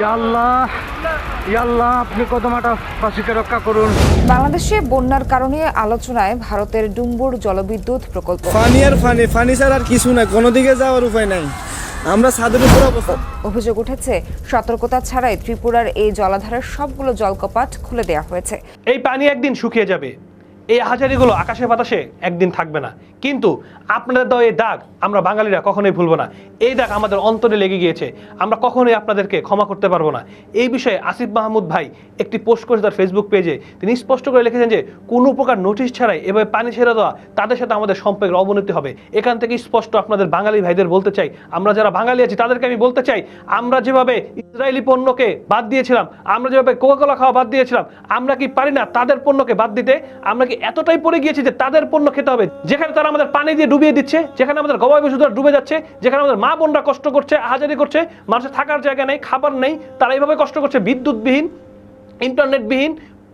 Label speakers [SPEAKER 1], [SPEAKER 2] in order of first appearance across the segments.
[SPEAKER 1] ইয়াল্লাহ ইয়াল্লাহ আপনি কদমাটা ফাঁসিকে রক্ষা করুন।
[SPEAKER 2] বাংলাদেশে বন্যার কারণে আলোচনায় ভারতের ডুম্বুর জলবিদ্যুৎ প্রকল্প।
[SPEAKER 3] ফানি আর ফানি ফানি ছাড়া আর কিছু না কোনো দিকে যাওয়ার উপায় নাই। আমরা ছাদের উপর
[SPEAKER 2] অভিযোগ উঠেছে সতর্কতা ছাড়াই ত্রিপুরার এই জলাধারের সবগুলো জলকপাট খুলে দেওয়া হয়েছে।
[SPEAKER 4] এই পানি একদিন শুকিয়ে যাবে। এই হাজারিগুলো আকাশে বাতাসে একদিন থাকবে না। কিন্তু আপনাদের দেওয়া এই দাগ আমরা বাঙালিরা কখনোই ভুলবো না। এই দাগ আমাদের অন্তরে লেগে গিয়েছে। আমরা কখনোই আপনাদেরকে ক্ষমা করতে পারব না। এই বিষয়ে আসিফ মাহমুদ ভাই একটি পোস্ট করেছে তার ফেসবুক পেজে তিনি স্পষ্ট করে লিখেছেন যে, কোনো প্রকার নোটিশ ছাড়াই এভাবে পানি ছেড়ে দেওয়া তাদের সাথে আমাদের সম্পর্কের অবনতি হবে। এখান থেকে স্পষ্ট আপনাদের বাঙালি ভাইদের বলতে চাই। আমরা যারা বাঙালি আছি, তাদেরকে আমি বলতে চাই, আমরা যেভাবে ইসরায়েলি পণ্যকে বাদ দিয়েছিলাম, আমরা যেভাবে কোকাকোলা খাওয়া বাদ দিয়েছিলাম, আমরা কি পারি না তাদের পণ্যকে বাদ দিতে? আমরা কি এতটাই পড়ে গিয়েছে যে তাদের পণ্য খেতে হবে। যেখানে তারা আমাদের পানি দিয়ে ডুবিয়ে দিচ্ছে, যেখানে আমাদের গবাই পশুরা ডুবে যাচ্ছে, যেখানে আমাদের মা বোনরা কষ্ট করছে হাজারি করছে, মানুষের থাকার জায়গা নেই, খাবার নেই, তারা এইভাবে কষ্ট করছে। বিদ্যুৎবিহীন, ইন্টারনেটবিহীন,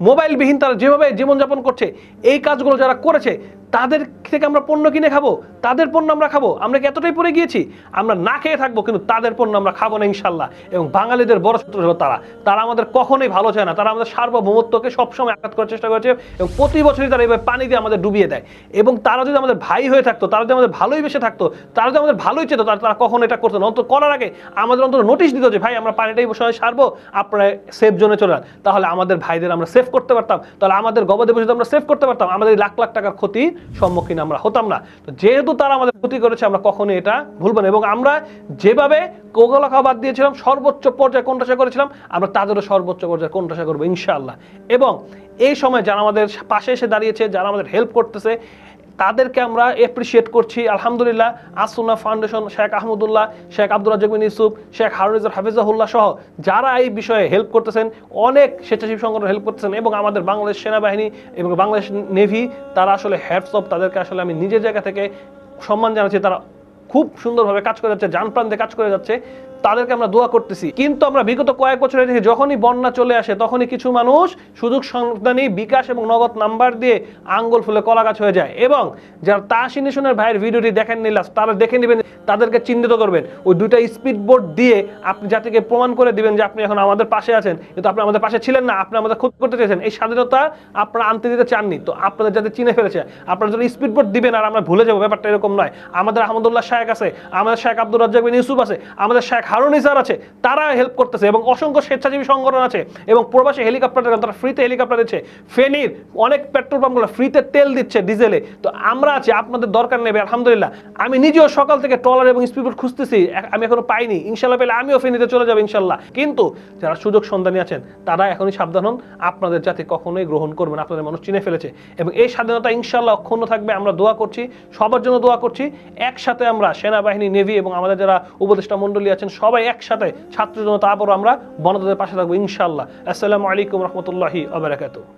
[SPEAKER 4] মোবাইলবিহীন তারা যেভাবে জীবনযাপন করছে, এই কাজগুলো যারা করেছে, তাদের থেকে আমরা পণ্য কিনে খাব, তাদের পণ্য আমরা খাব। আমরা কি এতটাই পড়ে গিয়েছি? আমরা না খেয়ে থাকব, কিন্তু তাদের পণ্য আমরা খাব না ইনশাল্লাহ। এবং বাঙালিদের বড় শত্রু তারা। তারা আমাদের কখনোই ভালো চায় না। তারা আমাদের সার্বভৌমত্বকে সবসময় আঘাত করার চেষ্টা করেছে এবং প্রতি বছরই তারা এভাবে পানি দিয়ে আমাদের ডুবিয়ে দেয়। এবং তারা যদি আমাদের ভাই হয়ে থাকতো, তারা যদি আমাদের ভালোই বেসে থাকতো, তারা যদি আমাদের ভালোই চেত, তারা তারা কখনো এটা করতো না। অন্তত করার আগে আমাদের অন্তত নোটিশ দিত যে, ভাই, আমরা পানিটাই সময় সারবো, আপনারা সেফ জোনে চলে যান। তাহলে আমাদের ভাইদের আমরা সেভ করতে পারতাম। তাহলে আমাদের গবাদি পশু আমরা সেভ করতে পারতাম। আমাদের লাখ লাখ টাকার ক্ষতির সম্মুখীন আমরা হতাম না। তো যেহেতু তারা আমাদের ক্ষতি করেছে, আমরা কখনো এটা ভুলবো না। এবং আমরা যেভাবে কোগলা খাওয়া বাদ দিয়েছিলাম, সর্বোচ্চ পর্যায়ে কোনটাশা করেছিলাম, আমরা তাদেরও সর্বোচ্চ পর্যায়ে কোনটাশা করব, ইনশাআল্লাহ। এবং এই সময় যারা আমাদের পাশে এসে দাঁড়িয়েছে, যারা আমাদের হেল্প করতেছে তাদেরকে আমরা এপ্রিসিয়েট করছি। আলহামদুলিল্লাহ আসুনা ফাউন্ডেশন শেখ আহমদুল্লাহ শেখ আব্দুল রাজ্জাক বিন ইউসুফ শেখ হারুনিজার হাফিজাহুল্লাহ সহ যারা এই বিষয়ে হেল্প করতেছেন, অনেক স্বেচ্ছাসেবী সংগঠন হেল্প করতেছেন এবং আমাদের বাংলাদেশ সেনাবাহিনী এবং বাংলাদেশ নেভি তারা আসলে হ্যাটস অফ তাদেরকে আসলে আমি নিজের জায়গা থেকে সম্মান জানাচ্ছি। তারা খুব সুন্দরভাবে কাজ করে যাচ্ছে প্রান্তে কাজ করে যাচ্ছে। তাদেরকে আমরা দোয়া করতেছি। কিন্তু আমরা বিগত কয়েক বছরে দেখি যখনই বন্যা চলে আসে, তখনই কিছু মানুষ সুযোগ সন্ধানী বিকাশ এবং নগদ নাম্বার দিয়ে আঙ্গুল ফুলে কলা গাছ হয়ে যায় এবং যারা নিশনের ভাইয়ের ভিডিওটি দেখেন নিলাস তারা দেখে নেবেন, তাদেরকে চিহ্নিত করবেন। ওই দুইটা স্পিড বোর্ড দিয়ে আপনি জাতিকে প্রমাণ করে দিবেন যে আপনি এখন আমাদের পাশে আছেন। কিন্তু আপনি আমাদের পাশে ছিলেন না, আপনি আমাদের ক্ষতি করতে চেয়েছেন। এই স্বাধীনতা আপনারা আনতে দিতে চাননি। তো আপনাদের যাতে চিনে ফেলেছে। আপনারা যদি স্পিড বোর্ড দিবেন আর আমরা ভুলে যাব, ব্যাপারটা এরকম নয়। আমাদের আহমদুল্লাহ শাহেক আছে, আমাদের শেখ আব্দুর রাজ্জাক বিন ইউসুফ আছে, আমাদের শেখ হারুন আছে, তারা হেল্প করতেছে এবং অসংখ্য স্বেচ্ছাসেবী সংগঠন আছে এবং প্রবাসী হেলিকপ্টার তারা ফ্রিতে হেলিকপ্টার দিচ্ছে। ফেনীর অনেক পেট্রোল পাম্পগুলো ফ্রিতে তেল দিচ্ছে ডিজেলে তো আমরা আছি, আপনাদের দরকার নেবে আলহামদুলিল্লাহ। আমি নিজেও সকাল থেকে ট্রলার এবং স্পিড খুঁজতেছি আমি এখনও পাইনি। ইনশাল্লাহ পেলে আমিও ফেনীতে চলে যাব ইনশাল্লাহ। কিন্তু যারা সুযোগ সন্ধানী আছেন, তারা এখনই সাবধান হন। আপনাদের জাতি কখনোই গ্রহণ করবেন আপনাদের মানুষ চিনে ফেলেছে। এবং এই স্বাধীনতা ইনশাল্লাহ অক্ষুণ্ণ থাকবে, আমরা দোয়া করছি, সবার জন্য দোয়া করছি। একসাথে আমরা সেনাবাহিনী, নেভি এবং আমাদের যারা উপদেষ্টা মণ্ডলী আছেন সবাই একসাথে ছাত্রের জন্য তারপর আমরা বনদের পাশে থাকব ইনশাল্লাহ আসসালামু আলাইকুম রহমতুল্লাহি আবরাকাতু